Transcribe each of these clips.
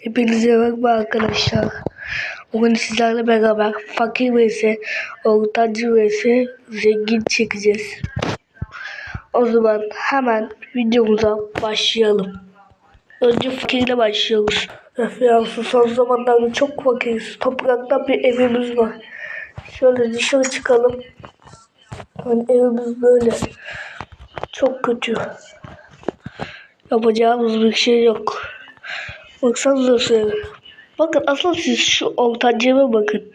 Hepinize merhaba arkadaşlar. Bugün sizlerle beraber fakir vs ortancı vs zengin çekeceğiz. O zaman hemen videomuza başlayalım. Önce fakirle başlıyoruz. Referansı son zamanlarda çok fakiriz. Toprakta bir evimiz var. Şöyle dışarı çıkalım. Yani evimiz böyle. Çok kötü. Yapacağımız bir şey yok. Baksanıza. Bakın asıl siz şu ortancıma bakın.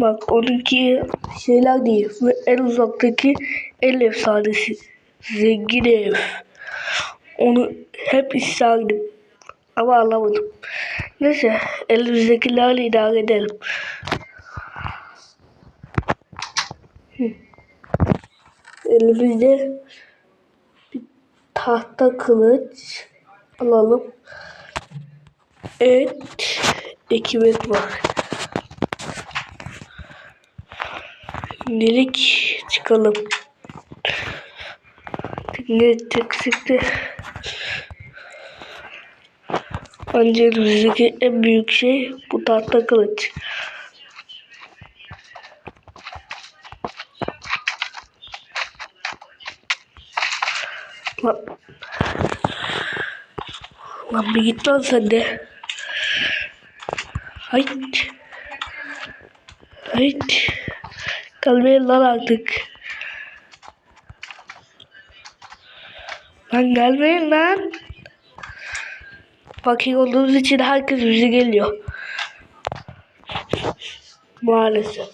Bak onunki şeyler değil. Ve en uzaktaki el efsanesi. Zengin ev. Onu hep isterdim. Ama alamadım. Neyse elimizdekilerle idare edelim. Hı. Elimizde bir tahta kılıç alalım. Et, ekmek var. Şimdilik çıkalım. Ne eksikti? Bence elimizdeki en büyük şey bu tahta kılıç. Lan, lan bir git lan sen de. Hayt. Hayt. Kalmayın lan artık. Lan gelmeyin lan. Fakir olduğumuz için herkes bize geliyor. Maalesef.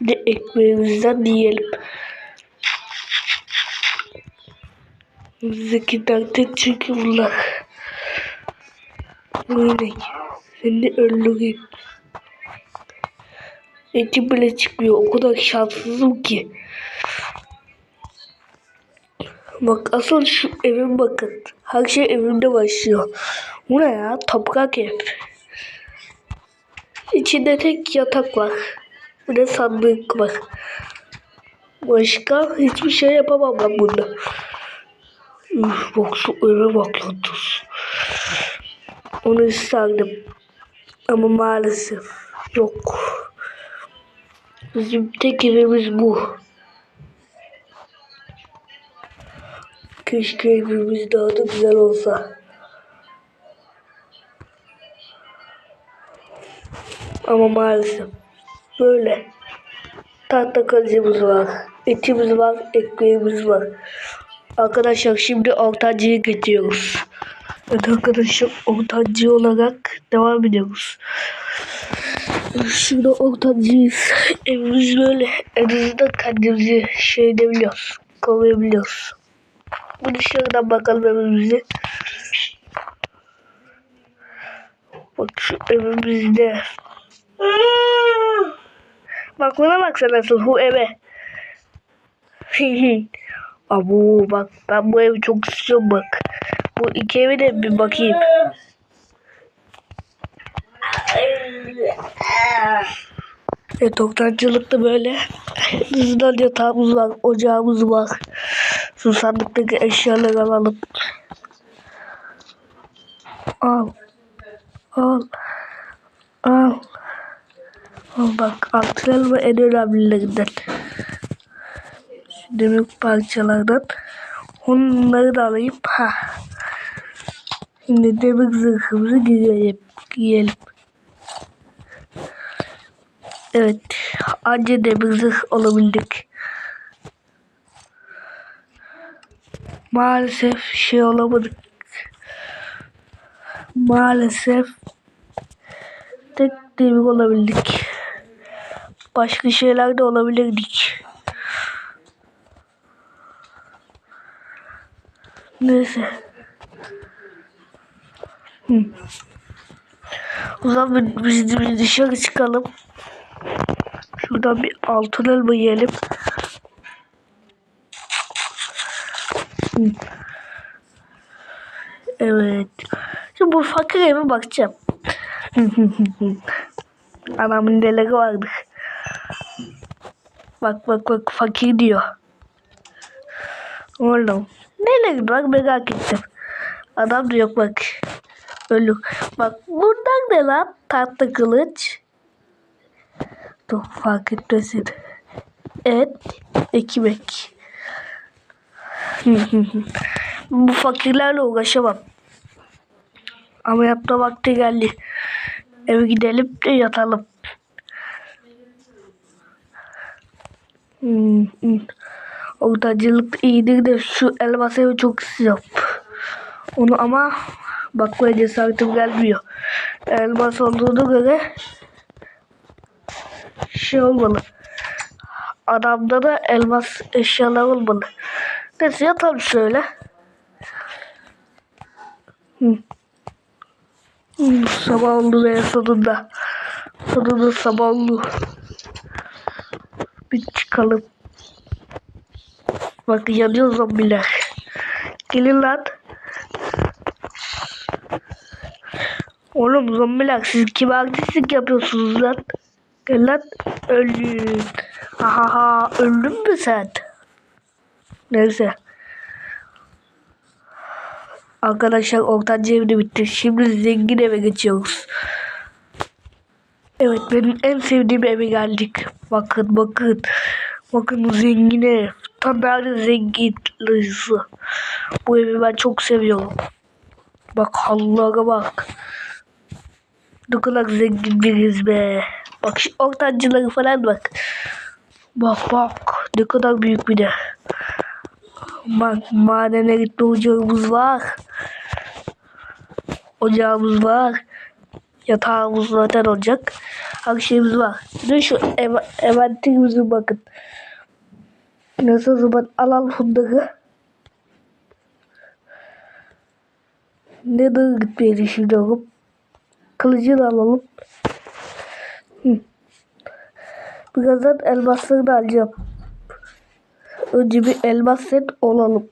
De ekmeğimizden yiyelim. Bizdeki taktik çünkü bunlar. Böyle seni öldüreyim. Eti bile çıkmıyor. O kadar şanssızım ki. Bak asıl şu evin bakın. Her şey evimde başlıyor. Bu ne ya? Toprak ev. İçinde tek yatak var. Bir de sandık var. Başka hiçbir şey yapamam ben bunda. Üf, bak şu eve bak tuz. Onu isterdim. Ama maalesef yok. Bizim tek evimiz bu. Keşke evimiz daha da güzel olsa. Ama maalesef böyle. Tahta kalıcımız var. Etimiz var, ekmeğimiz var. Arkadaşlar şimdi ortancıyı getiriyoruz. Evet arkadaşlar ortancı olarak devam ediyoruz. Şurada ortancıyız. Evimiz böyle. En azından kendimizi şey edebiliyoruz. Koruyabiliyoruz. Bu dışarıdan bakalım evimize. Bak şu evimizde. Bak buna baksana nasıl bu eve. Abu bak ben bu evi çok istiyorum bak. Bu iki evi de bir bakayım. Evet toptancılıkta böyle hızlıdan yatağımız var, ocağımız var. Şu sandıktaki eşyaları alalım. Al. Al. Al. Al bak elma en önemlilerinden. Demir parçalardan. Onları da alayım. Ha. Şimdi demir zırhımızı giyelim. giyelim. Evet. Anca demir zırh olabildik. Maalesef şey olamadık. Maalesef tek demir olabildik. Başka şeyler de olabilirdik. Neyse. O zaman biz, biz dışarı çıkalım. Şuradan bir altın elma yiyelim. Evet. Şimdi bu fakir eve bakacağım. Anamın neleri vardı. Bak bak bak fakir diyor. Oğlum Neyle gidiyor merak ettim. Adam da yok bak. Ölü. Bak buradan ne lan? Tahta kılıç. Dur fark etmesin. Et, ekmek. Bu fakirlerle uğraşamam. Ama yatma vakti geldi. Eve gidelim de yatalım. Hmm, hmm. Ortacılık iyidir de şu elmas evi çok istiyorum. Onu ama bakmaya cesaretim gelmiyor. Elmas olduğuna göre şey olmalı. Adamda da elmas eşyalar olmalı. Neyse yatalım şöyle. Hı. Hı, sabah oldu ve sonunda. Sonunda sabah oldu. Bir çıkalım. Bak yanıyor zombiler. Gelin lan. Oğlum zombiler siz kime artistlik yapıyorsunuz lan? Gel lan. Öldün. Ha ha ha. Öldün mü sen? Neyse. Arkadaşlar ortancı evde bitti. Şimdi zengin eve geçiyoruz. Evet benim en sevdiğim eve geldik. Bakın bakın. Bakın zengin ev. Tam böyle zengin. Bu evi ben çok seviyorum. Bak halılara bak. Ne kadar zengin biriz be. Bak şu ortancıları falan bak. Bak bak ne kadar büyük bir de. Bak madene gitme ocağımız var. Ocağımız var. Yatağımız zaten olacak. Her şeyimiz var. De şu ev, eventimize bakın. Nasıl zaman alalım bunları. Nereye gitmeyi düşünüyorum. Kılıcı da alalım. Birazdan elmasları da alacağım. Önce bir elmas set olalım.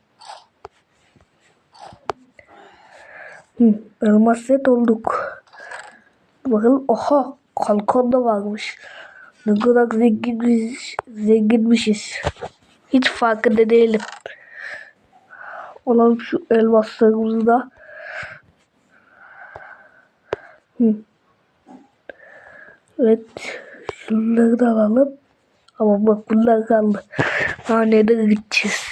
Elmas set olduk. Bakalım oha kalkan da varmış. Ne kadar zenginmiş, zenginmişiz. Hiç farkında değilim. Olalım şu elmaslarımızı da. Hı. Evet. Şunları da alalım. Ama bak bunlar kaldı. Ha nereye gideceğiz?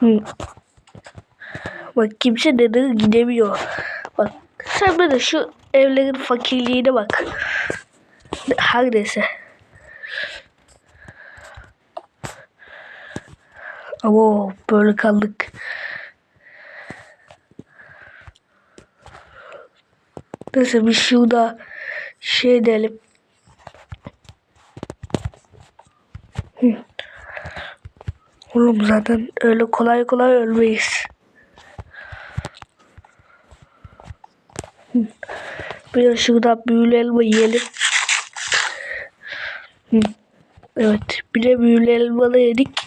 Hı. Bak kimse nereye gidemiyor. Bak sen de şu evlerin fakirliğine bak. Her neyse. Ama böyle kaldık. Neyse bir şurada şey edelim. Oğlum zaten öyle kolay kolay ölmeyiz. Hı. Bir de şurada büyülü elma yiyelim. Evet. Bir de büyülü elma da yedik.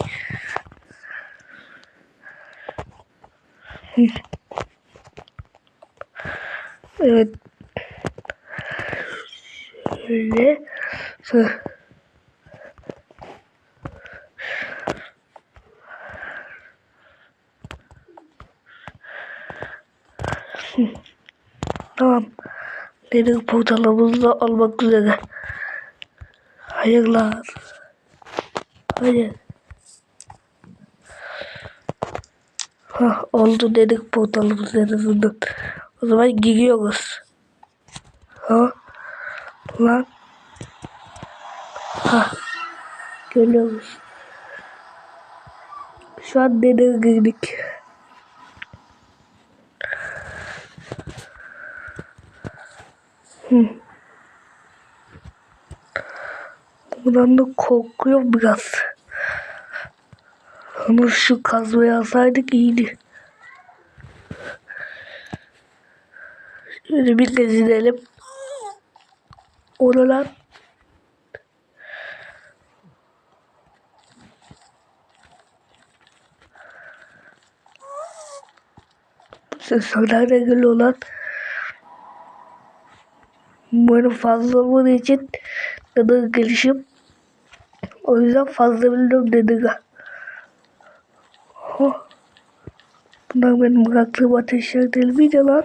Evet. Şöyle. Tamam. Dedik portalımız da olmak üzere. Hayırlar. Hayır. Ha, oldu dedik portalımız en azından. O zaman giriyoruz. Ha? Lan. Ha. Görüyoruz. Şu an nereye girdik? Hı. Bundan da korkuyorum biraz. Ama şu kazmayı alsaydık iyiydi. Şöyle bir gezinelim. Oralar. Sesler de geliyor lan. Umarım fazla olduğu için dadı gelişim. O yüzden fazla biliyorum dedi. Oh. Bunlar benim bıraktığım ateşler değil miydi lan?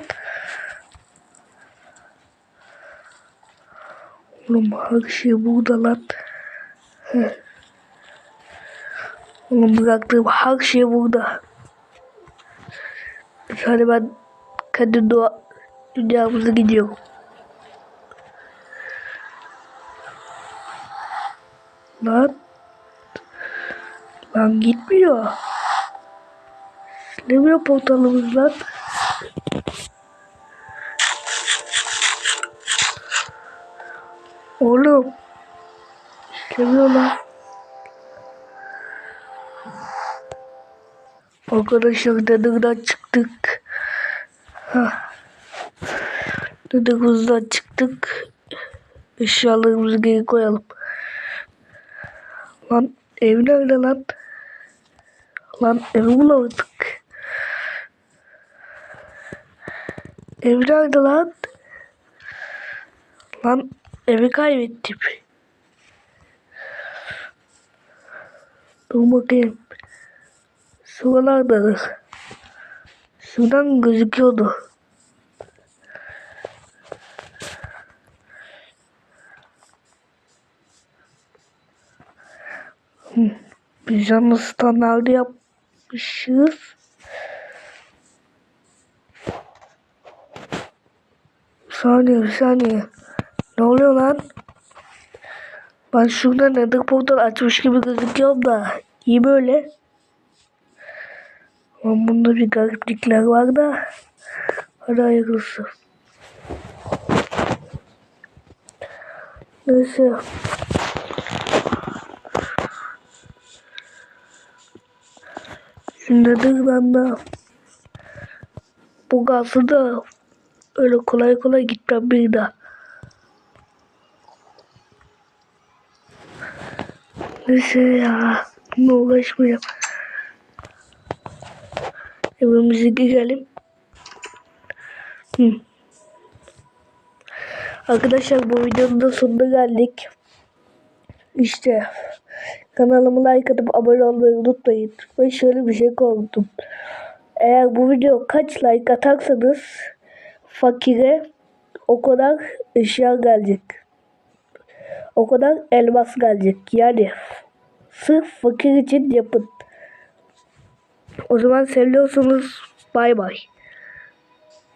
Oğlum her şey burada lan. Heh. Oğlum bıraktığım her şey burada. Hadi ben kendi doğa dünyamıza gidiyorum. Lan. Lan gitmiyor. Silemiyor portalımız lan. İşlemiyor lan. Arkadaşlar dedekten çıktık. Dedekten çıktık. Eşyalarımızı geri koyalım. Lan ev nerede lan? Lan evi bulamadık. Ev nerede lan? Lan evi kaybettim. Dur bakayım. Şuralardadır. Şuradan gözüküyordu. Biz yalnız standartı yapmışız. Bir saniye bir saniye. Ne oluyor lan? Ben şurada nedir portal açmış gibi gözüküyorum da. İyi böyle. Ama bunda bir gariplikler var da. Hadi hayırlısı. Neyse. Şimdidir ben de bu gazı da öyle kolay kolay gitmem bir daha. Neyse ya. Bununla uğraşmayayım. Evimize girelim. Hı. Arkadaşlar bu videonun da sonuna geldik. İşte kanalıma like atıp abone olmayı unutmayın. Ve şöyle bir şey korktum. Eğer bu video kaç like atarsanız fakire o kadar eşya gelecek. O kadar elmas gelecek. Yani sırf fakir için yapın. O zaman seviyorsunuz. Bay bay.